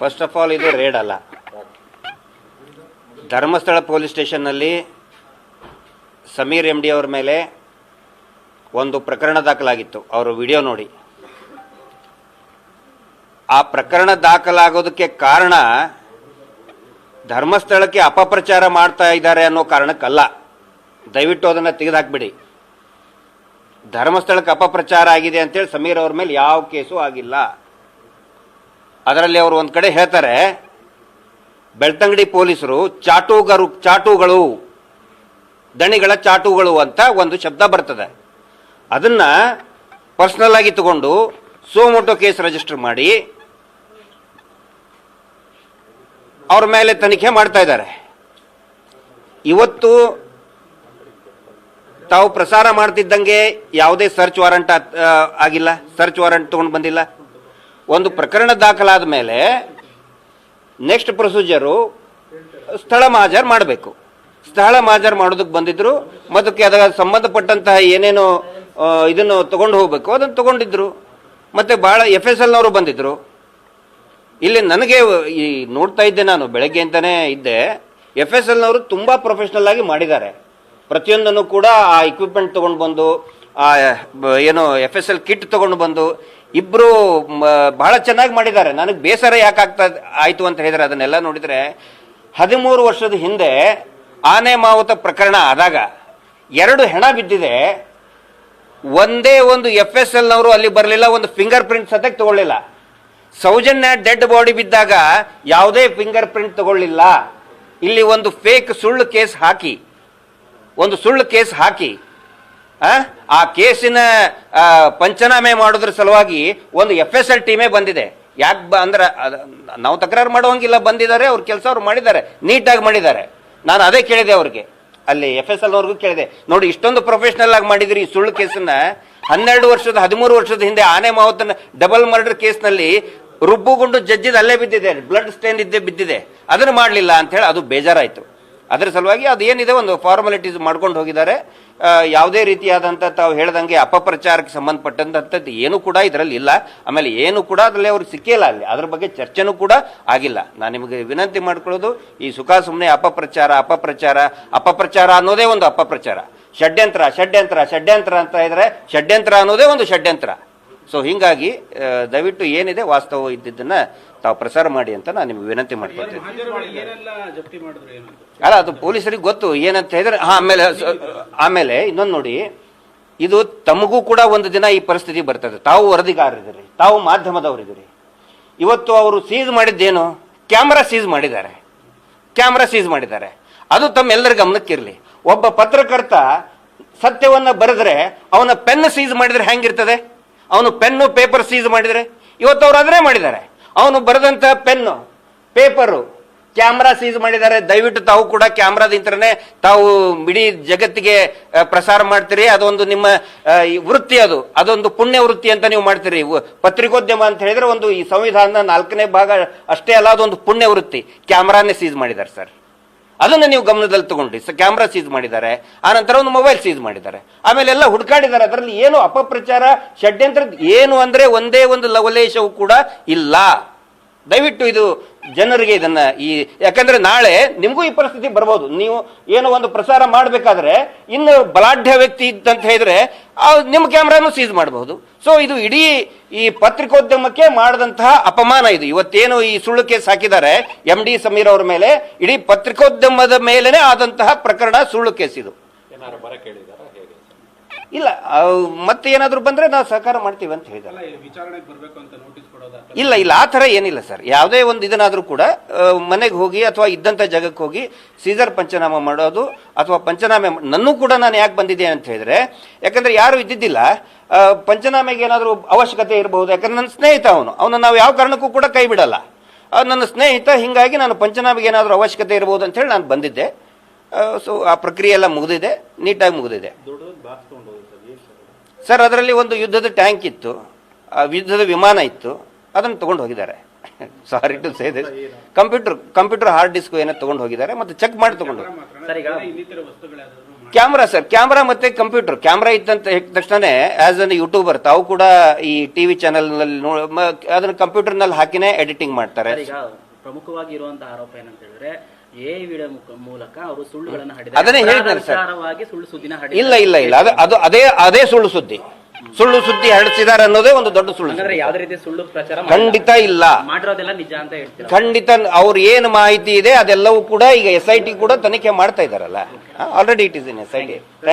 First of all ಇದು raid ಅಲ್ಲ. Dharmasthala police ಸ್ಟೇಷನ್ನಲ್ಲಿ ಸಮೀರ್ ಎಂ ಡಿ ಅವ್ರ ಮೇಲೆ ಒಂದು ಪ್ರಕರಣ ದಾಖಲಾಗಿತ್ತು. ಅವರು ವಿಡಿಯೋ ನೋಡಿ. ಆ ಪ್ರಕರಣ ದಾಖಲಾಗೋದಕ್ಕೆ ಕಾರಣ ಧರ್ಮಸ್ಥಳಕ್ಕೆ ಅಪಪ್ರಚಾರ ಮಾಡ್ತಾ ಇದ್ದಾರೆ ಅನ್ನೋ ಕಾರಣಕ್ಕಲ್ಲ. ದಯವಿಟ್ಟು ಅದನ್ನು ತೆಗೆದುಹಾಕ್ಬಿಡಿ ಧರ್ಮಸ್ಥಳಕ್ಕೆ ಅಪಪ್ರಚಾರ ಆಗಿದೆ ಅಂತೇಳಿ ಸಮೀರ್ ಅವ್ರ ಮೇಲೆ ಯಾವ ಕೇಸು ಆಗಿಲ್ಲ. ಅದರಲ್ಲಿ ಅವರು ಒಂದು ಕಡೆ ಹೇಳ್ತಾರೆ, ಬೆಳ್ತಂಗಡಿ ಪೊಲೀಸರು ಚಾಟುಗರು, ಚಾಟುಗಳು, ದಣಿಗಳ ಚಾಟುಗಳು ಅಂತ ಒಂದು ಶಬ್ದ ಬರ್ತದೆ. ಅದನ್ನ ಪರ್ಸನಲ್ ಆಗಿ ತಗೊಂಡು ಸೋಮೋಟೋ ಕೇಸ್ ರಿಜಿಸ್ಟರ್ ಮಾಡಿ ಅವ್ರ ಮೇಲೆ ತನಿಖೆ ಮಾಡ್ತಾ ಇದ್ದಾರೆ. ಇವತ್ತು ತಾವು ಪ್ರಸಾರ ಮಾಡ್ತಿದ್ದಂಗೆ ಯಾವುದೇ ಸರ್ಚ್ ವಾರಂಟ್ ಆಗಿಲ್ಲ ಸರ್ಚ್ ವಾರಂಟ್ ತಗೊಂಡು ಬಂದಿಲ್ಲ. ಒಂದು ಪ್ರಕರಣ ದಾಖಲಾದ ಮೇಲೆ ನೆಕ್ಸ್ಟ್ ಪ್ರೊಸೀಜರು ಸ್ಥಳ ಮಾಜರ್ ಮಾಡಬೇಕು. ಸ್ಥಳ ಮಾಜರ್ ಮಾಡೋದಕ್ಕೆ ಬಂದಿದ್ರು, ಮತ್ತಕ್ಕೆ ಅದರ ಸಂಬಂಧಪಟ್ಟಂತಹ ಏನೇನು ಇದನ್ನು ತಗೊಂಡು ಹೋಗಬೇಕು. ಅದನ್ನು ತಗೊಂಡಿದ್ರು. ಮತ್ತೆ ಬಹಳ ಎಫ್ ಎಸ್ ಎಲ್ನವರು ಬಂದಿದ್ರು. ಇಲ್ಲಿ ನನಗೆ ಈ ನೋಡ್ತಾ ಇದ್ದೆ ನಾನು, ಬೆಳಗ್ಗೆ ಅಂತಾನೆ ಇದ್ದೆ. ಎಫ್ ಎಸ್ ಎಲ್ನವರು ತುಂಬಾ ಪ್ರೊಫೆಷನಲ್ ಆಗಿ ಮಾಡಿದ್ದಾರೆ. ಪ್ರತಿಯೊಂದನ್ನು ಕೂಡ ಆ ಇಕ್ವಿಪ್ಮೆಂಟ್ ತಗೊಂಡು ಬಂದು, ಆ ಏನು ಎಫ್ ಎಸ್ ಎಲ್ ಕಿಟ್ ತಗೊಂಡು ಬಂದು ಇಬ್ರು ಬಹಳ ಚೆನ್ನಾಗಿ ಮಾಡಿದ್ದಾರೆ. ನನಗೆ ಬೇಸರ ಯಾಕೆ ಆಗ್ತಾ ಆಯ್ತು ಅಂತ ಹೇಳಿದ್ರೆ ಅದನ್ನೆಲ್ಲ ನೋಡಿದ್ರೆ, ಹದಿಮೂರು ವರ್ಷದ ಹಿಂದೆ ಆನೆ ಮಾವುತ ಪ್ರಕರಣ ಆದಾಗ ಎರಡು ಹೆಣ ಬಿದ್ದಿದೆ. ಒಂದೇ ಒಂದು ಎಫ್ ಎಸ್ ಎಲ್ ನವರು ಅಲ್ಲಿ ಬರಲಿಲ್ಲ, ಒಂದು ಫಿಂಗರ್ ಪ್ರಿಂಟ್ ಸದ್ಯಕ್ಕೆ ತಗೊಳ್ಳಿಲ್ಲ. ಸೌಜನ್ಯ ಡೆಡ್ ಬಾಡಿ ಬಿದ್ದಾಗ ಯಾವುದೇ ಫಿಂಗರ್ ಪ್ರಿಂಟ್ ತಗೊಳ್ಳಿಲ್ಲ. ಇಲ್ಲಿ ಒಂದು ಫೇಕ್ ಸುಳ್ಳು ಕೇಸ್ ಹಾಕಿ, ಒಂದು ಸುಳ್ಳು ಕೇಸ್ ಹಾಕಿ ಆ, ಕೇಸಿನ ಪಂಚನಾಮೆ ಮಾಡೋದ್ರ ಸಲುವಾಗಿ ಒಂದು ಎಫ್ ಎಸ್ ಎಲ್ ಟೀಮೇ ಬಂದಿದೆ. ಯಾಕೆ ಬ ಅಂದ್ರೆ ಅದ- ನಾವು ತಕರಾರು ಮಾಡುವಂಗಿಲ್ಲ ಬಂದಿದ್ದಾರೆ ಅವ್ರ ಕೆಲಸ ಅವ್ರು ಮಾಡಿದ್ದಾರೆ ನೀಟಾಗಿ ಮಾಡಿದ್ದಾರೆ. ನಾನು ಅದೇ ಕೇಳಿದೆ ಅವ್ರಿಗೆ. ಅಲ್ಲಿ ಎಫ್ ಎಸ್ ಎಲ್ ಅವ್ರಿಗೂ ಕೇಳಿದೆ ನೋಡಿ ಇಷ್ಟೊಂದು ಪ್ರೊಫೆಷನಲ್ ಆಗಿ ಮಾಡಿದ್ರಿ ಈ ಸುಳ್ಳು ಕೇಸನ್ನ. ಹನ್ನೆರಡು ವರ್ಷದ ಹದಿಮೂರು ವರ್ಷದ ಹಿಂದೆ ಆನೆ ಮಾವತನ ಡಬಲ್ ಮರ್ಡರ್ ಕೇಸ್ನಲ್ಲಿ ರುಬ್ಬುಗುಂಡು ಜಜ್ಜಿದ ಅಲ್ಲೇ ಬಿದ್ದಿದೆ ಬ್ಲಡ್ ಸ್ಟೇನ್ ಇದ್ದೇ ಬಿದ್ದಿದೆ. ಅದನ್ನು ಮಾಡಲಿಲ್ಲ ಅಂತ ಹೇಳಿ ಅದು ಬೇಜಾರಾಯಿತು. ಅದರ ಸಲುವಾಗಿ ಅದೇನಿದೆ ಒಂದು ಫಾರ್ಮಾಲಿಟೀಸ್ ಮಾಡ್ಕೊಂಡು ಹೋಗಿದ್ದಾರೆ. ಯಾವುದೇ ರೀತಿಯಾದಂಥ ತಾವು ಹೇಳ್ದಂಗೆ ಅಪಪ್ರಚಾರಕ್ಕೆ ಸಂಬಂಧಪಟ್ಟಂಥದ್ದು ಏನು ಕೂಡ ಇದರಲ್ಲಿ ಇಲ್ಲ. ಆಮೇಲೆ ಏನು ಕೂಡ ಅದರಲ್ಲಿ ಅವ್ರಿಗೆ ಸಿಕ್ಕಿಲ್ಲ ಅಲ್ಲಿ. ಅದ್ರ ಬಗ್ಗೆ ಚರ್ಚೆನೂ ಕೂಡ ಆಗಿಲ್ಲ. ನಾನು ನಿಮಗೆ ವಿನಂತಿ ಮಾಡ್ಕೊಳ್ಳೋದು, ಈ ಸುಖ ಸುಮ್ಮನೆ ಅಪಪ್ರಚಾರ ಅಪಪ್ರಚಾರ ಅಪಪ್ರಚಾರ ಅನ್ನೋದೇ ಒಂದು ಅಪಪ್ರಚಾರ. ಷಡ್ಯಂತ್ರ ಷಡ್ಯಂತ್ರ ಷಡ್ಯಂತ್ರ ಅಂತ ಇದ್ರೆ ಷಡ್ಯಂತ್ರ ಅನ್ನೋದೇ ಒಂದು ಷಡ್ಯಂತ್ರ. ಸೊ ಹಿಂಗಾಗಿ ದಯವಿಟ್ಟು ಏನಿದೆ ವಾಸ್ತವ ಇದ್ದಿದ್ದನ್ನ ತಾವು ಪ್ರಸಾರ ಮಾಡಿ ಅಂತ ನಾನು ನಿಮ್ಗೆ ವಿನಂತಿ ಮಾಡ್ಕೊಳ್ತೀನಿ. ಅಲ್ಲ ಅದು ಪೊಲೀಸರಿಗೆ ಗೊತ್ತು. ಏನಂತ ಹೇಳಿದ್ರೆ ಹಾ ಆಮೇಲೆ ಆಮೇಲೆ ಇನ್ನೊಂದು ನೋಡಿ ಇದು ತಮಗೂ ಕೂಡ ಒಂದು ದಿನ ಈ ಪರಿಸ್ಥಿತಿ ಬರ್ತದೆ. ತಾವು ವರದಿಗಾರರಿದ್ದೀರಿ ತಾವು ಮಾಧ್ಯಮದವರಿದ್ದೀರಿ. ಇವತ್ತು ಅವರು ಸೀಸ್ ಮಾಡಿದ್ದೇನು? ಕ್ಯಾಮ್ರಾ ಸೀಸ್ ಮಾಡಿದ್ದಾರೆ. ಕ್ಯಾಮ್ರಾ ಸೀಸ್ ಮಾಡಿದ್ದಾರೆ. ಅದು ತಮ್ಮೆಲ್ಲರ ಗಮನಕ್ಕಿರಲಿ. ಒಬ್ಬ ಪತ್ರಕರ್ತ ಸತ್ಯವನ್ನ ಬರೆದ್ರೆ ಅವನ ಪೆನ್ ಸೀಸ್ ಮಾಡಿದ್ರೆ ಹೆಂಗಿರ್ತದೆ? ಅವನು ಪೆನ್ನು ಪೇಪರ್ ಸೀಸ್ ಮಾಡಿದರೆ. ಇವತ್ತು ಅವ್ರು ಅದನ್ನೇ ಮಾಡಿದ್ದಾರೆ. ಅವನು ಬರೆದಂತ ಪೆನ್ನು ಪೇಪರು ಕ್ಯಾಮ್ರಾ ಸೀಸ್ ಮಾಡಿದ್ದಾರೆ. ದಯವಿಟ್ಟು ತಾವು ಕೂಡ ಕ್ಯಾಮ್ರಾದಿಂತ್ರನೇ ತಾವು ಇಡೀ ಜಗತ್ತಿಗೆ ಪ್ರಸಾರ ಮಾಡ್ತೀರಿ. ಅದೊಂದು ನಿಮ್ಮ ವೃತ್ತಿ ಅದು. ಅದೊಂದು ಪುಣ್ಯ ವೃತ್ತಿ ಅಂತ ನೀವು ಮಾಡ್ತೀರಿ. ಪತ್ರಿಕೋದ್ಯಮ ಅಂತ ಹೇಳಿದ್ರೆ ಒಂದು ಈ ಸಂವಿಧಾನದ ನಾಲ್ಕನೇ ಭಾಗ ಅಷ್ಟೇ ಅಲ್ಲ, ಅದೊಂದು ಪುಣ್ಯ ವೃತ್ತಿ. ಕ್ಯಾಮ್ರಾನೇ ಸೀಸ್ ಮಾಡಿದ್ದಾರೆ ಸರ್ ಅದನ್ನ ನೀವು ಗಮನದಲ್ಲಿ ತಗೊಂಡ್ರಿ. ಕ್ಯಾಮ್ರಾ ಸೀಸ್ ಮಾಡಿದ್ದಾರೆ ಆನಂತರ ಒಂದು ಮೊಬೈಲ್ ಸೀಸ್ ಮಾಡಿದ್ದಾರೆ. ಆಮೇಲೆ ಎಲ್ಲ ಹುಡುಕಾಡಿದ್ದಾರೆ, ಅದರಲ್ಲಿ ಏನು ಅಪಪ್ರಚಾರ, ಷಡ್ಯಂತ್ರ ಏನು ಅಂದ್ರೆ ಒಂದೇ ಒಂದು ಲವಲೇಶವು ಕೂಡ ಇಲ್ಲ. ದಯವಿಟ್ಟು ಇದು ಜನರಿಗೆ ಇದನ್ನ ಈ, ಯಾಕಂದ್ರೆ ನಾಳೆ ನಿಮಗೂ ಈ ಪರಿಸ್ಥಿತಿ ಬರ್ಬೋದು. ನೀವು ಏನೋ ಒಂದು ಪ್ರಸಾರ ಮಾಡಬೇಕಾದ್ರೆ ಇನ್ನು ಬಲಾಢ್ಯ ವ್ಯಕ್ತಿ ಇದ್ದಂತ ಹೇಳಿದ್ರೆ ನಿಮ್ಮ ಕ್ಯಾಮ್ರಾನು ಸೀಸ್ ಮಾಡಬಹುದು. ಸೊ ಇದು ಇಡೀ ಈ ಪತ್ರಿಕೋದ್ಯಮಕ್ಕೆ ಮಾಡಿದಂತಹ ಅಪಮಾನ ಇದು. ಇವತ್ತೇನು ಈ ಸುಳ್ಳು ಕೇಸ್ ಹಾಕಿದ್ದಾರೆ ಎಂ ಡಿ ಸಮೀರ್ ಅವರ ಮೇಲೆ, ಇಡೀ ಪತ್ರಿಕೋದ್ಯಮದ ಮೇಲೇನೆ ಆದಂತಹ ಪ್ರಕರಣ ಸುಳ್ಳು ಕೇಸ್ ಇದು. ಇಲ್ಲ ಮತ್ತೆ ಏನಾದರೂ ಬಂದ್ರೆ ನಾವು ಸಹಕಾರ ಮಾಡ್ತೀವಿ ಅಂತ ಹೇಳಿದ್ದಾರೆ. ಕೊಡೋದ ಇಲ್ಲ ಇಲ್ಲ ಆ ಥರ ಏನಿಲ್ಲ ಸರ್. ಯಾವುದೇ ಒಂದು ಇದನ್ನಾದರೂ ಕೂಡ ಮನೆಗೆ ಹೋಗಿ ಅಥವಾ ಇದ್ದಂಥ ಜಾಗಕ್ಕೆ ಹೋಗಿ ಸೀಸರ್ ಪಂಚನಾಮ ಮಾಡೋದು ಅಥವಾ ಪಂಚನಾಮೆ ನನ್ನೂ ಕೂಡ ನಾನು ಯಾಕೆ ಬಂದಿದ್ದೆ ಅಂತ ಹೇಳಿದ್ರೆ ಯಾಕಂದ್ರೆ ಯಾರು ಇದ್ದಿದ್ದಿಲ್ಲ. ಪಂಚನಾಮೆಗೆ ಏನಾದರೂ ಅವಶ್ಯಕತೆ ಇರಬಹುದು ಯಾಕಂದ್ರೆ ನನ್ನ ಸ್ನೇಹಿತ ಅವನು. ಅವನು ನಾವು ಯಾವ ಕಾರಣಕ್ಕೂ ಕೂಡ ಕೈ ಬಿಡಲ್ಲ. ನನ್ನ ಸ್ನೇಹಿತ ಹಿಂಗಾಗಿ ನಾನು ಪಂಚನಾಮೆಗೆ ಏನಾದರೂ ಅವಶ್ಯಕತೆ ಇರಬಹುದು ಅಂತ ಹೇಳಿ ನಾನು ಬಂದಿದ್ದೆ. ಸೊ ಆ ಪ್ರಕ್ರಿಯೆ ಎಲ್ಲ ಮುಗಿದಿದೆ ನೀಟಾಗಿ ಮುಗಿದಿದೆ. ಸರ್ ಅದರಲ್ಲಿ ಒಂದು ಯುದ್ಧದ ಟ್ಯಾಂಕ್ ಇತ್ತು. ಯುದ್ಧದ ವಿಮಾನ ಇತ್ತು. ಅದನ್ನು ತಗೊಂಡು ಹೋಗಿದ್ದಾರೆ. Sorry to say this computer computer hard disk ಏನೋ ತಗೊಂಡು ಹೋಗಿದ್ದಾರೆ ಮತ್ತೆ ಚೆಕ್ ಮಾಡಿ ತಗೊಂಡು ಕ್ಯಾಮ್ರಾ ಸರ್ ಕ್ಯಾಮ್ರಾ ಮತ್ತೆ ಕಂಪ್ಯೂಟರ್ ಕ್ಯಾಮ್ರಾ ಇತ್ತಂತ ಹೇಳಿದ ತಕ್ಷಣ ಆಸ್ ಅನ್ ಯೂಟ್ಯೂಬರ್ ತಾವು ಕೂಡ ಈ ಟಿವಿ ಚಾನೆಲ್ನಲ್ಲಿ ಅದನ್ನ ಕಂಪ್ಯೂಟರ್ನಲ್ಲಿ ಹಾಕಿನೇ ಎಡಿಟಿಂಗ್ ಮಾಡ್ತಾರೆ. ಪ್ರಮುಖವಾಗಿ ಇರುವಂತಹ ಆರೋಪ ಏನಂತ ಹೇಳಿದ್ರೆ ಎ ವಿಡಿಯೋ ಮೂಲಕ ಅವರು ಸುಳ್ಳುಗಳನ್ನ ಹಡಿದ್ದಾರೆ. ಸುಳ್ಳು ಸುದ್ದಿನ ಇಲ್ಲ ಇಲ್ಲ ಇಲ್ಲ. ಅದು ಅದು ಅದೇ ಅದೇ ಸುಳ್ಳು ಸುದ್ದಿ. ಸುಳ್ಳು ಸುದ್ದಿ ಹರಡಿಸಿದ್ದಾರೆ ಅನ್ನೋದೇ ಒಂದು ದೊಡ್ಡ ಸುಳ್ಳು ಸುದ್ದಿ. ರೀತಿ ಸುಳ್ಳು ಪ್ರಚಾರ. ಖಂಡಿತ ಇಲ್ಲ. ಮಾಡಿರೋದೆಲ್ಲ ನಿಜ ಅಂತ ಹೇಳ್ತೀರಾ? ಖಂಡಿತ ಅವ್ರ ಏನು ಮಾಹಿತಿ ಇದೆ ಅದೆಲ್ಲವೂ ಕೂಡ ಈಗ ಎಸ್ ಐ ಟಿ ಕೂಡ ತನಿಖೆ ಮಾಡ್ತಾ ಇದಾರಲ್ಲ. Already it is in S I T thank